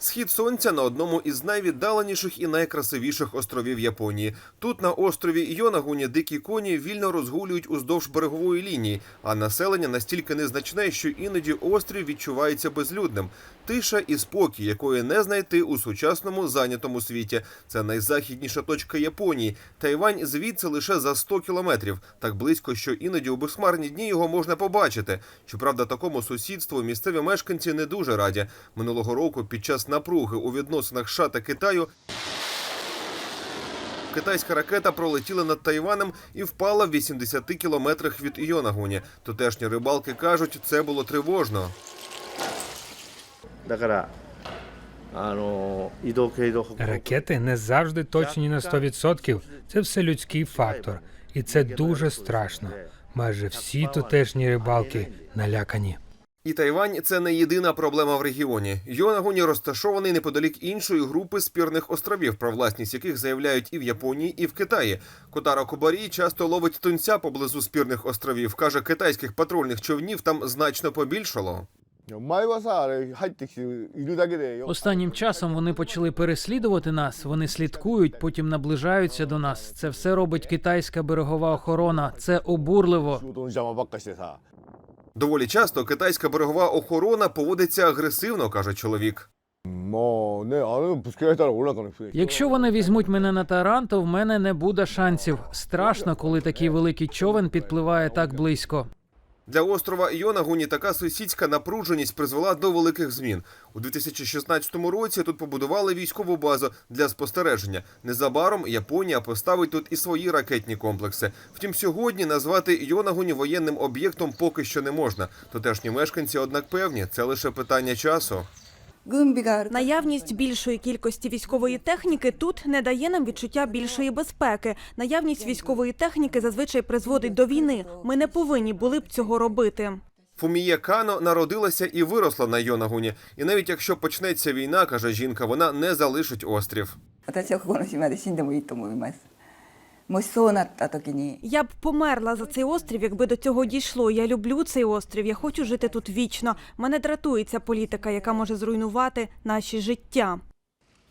Схід сонця на одному із найвіддаленіших і найкрасивіших островів Японії. Тут на острові Йонагуні дикі коні вільно розгулюють уздовж берегової лінії, а населення настільки незначне, що іноді острів відчувається безлюдним. Тиша і спокій, якої не знайти у сучасному зайнятому світі. Це найзахідніша точка Японії. Тайвань звідси лише за 100 кілометрів, так близько, що іноді у безхмарні дні його можна побачити. Щоправда, такому сусідству місцеві мешканці не дуже раді. Минулого року під час рівність напруги у відносинах США та Китаю. Китайська ракета пролетіла над Тайванем і впала в 80 кілометрах від Йонагуні. Тутешні рибалки кажуть, це було тривожно. Ракети не завжди точні на 100%. Це все людський фактор, і це дуже страшно. Майже всі тутешні рибалки налякані. І Тайвань це не єдина проблема в регіоні. Йонагоні розташований неподалік іншої групи спірних островів, про власність яких заявляють і в Японії, і в Китаї. котаро Кубарі часто ловить тунця поблизу спірних островів. каже, китайських патрульних човнів там значно побільшало. Останнім часом вони почали переслідувати нас. Вони слідкують, потім наближаються до нас. Це все робить китайська берегова охорона. Це обурливо. Доволі часто китайська берегова охорона поводиться агресивно, каже чоловік. Якщо вони візьмуть мене на таран, то в мене не буде шансів. Страшно, коли такий великий човен підпливає так близько. Для острова Йонагуні така сусідська напруженість призвела до великих змін. У 2016 році тут побудували військову базу для спостереження. Незабаром Японія поставить тут і свої ракетні комплекси. Втім, сьогодні назвати Йонагуні воєнним об'єктом поки що не можна. Тутешні мешканці, однак, певні, це лише питання часу. Наявність більшої кількості військової техніки тут не дає нам відчуття більшої безпеки. Наявність військової техніки зазвичай призводить до війни. Ми не повинні були б цього робити. Фумія Кано народилася і виросла на Йонагуні. І навіть якщо почнеться війна, каже жінка, вона не залишить острів. Я б померла за цей острів, якби до цього дійшло. Я люблю цей острів. Я хочу жити тут вічно. Мене дратується політика, яка може зруйнувати наші життя.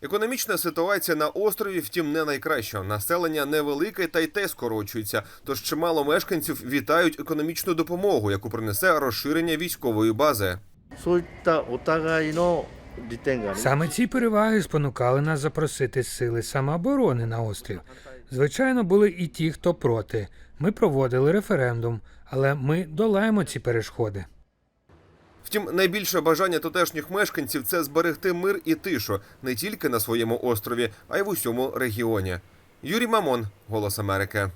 Економічна ситуація на острові, втім, не найкраща. Населення невелике та й те скорочується. Тож чимало мешканців вітають економічну допомогу, яку принесе розширення військової бази. Саме ці переваги спонукали нас запросити сили самооборони на острів. Звичайно, були і ті, хто проти. Ми проводили референдум, але ми долаємо ці перешкоди. Втім, найбільше бажання тутешніх мешканців це зберегти мир і тишу не тільки на своєму острові, а й в усьому регіоні. Юрій Мамон, Голос Америки.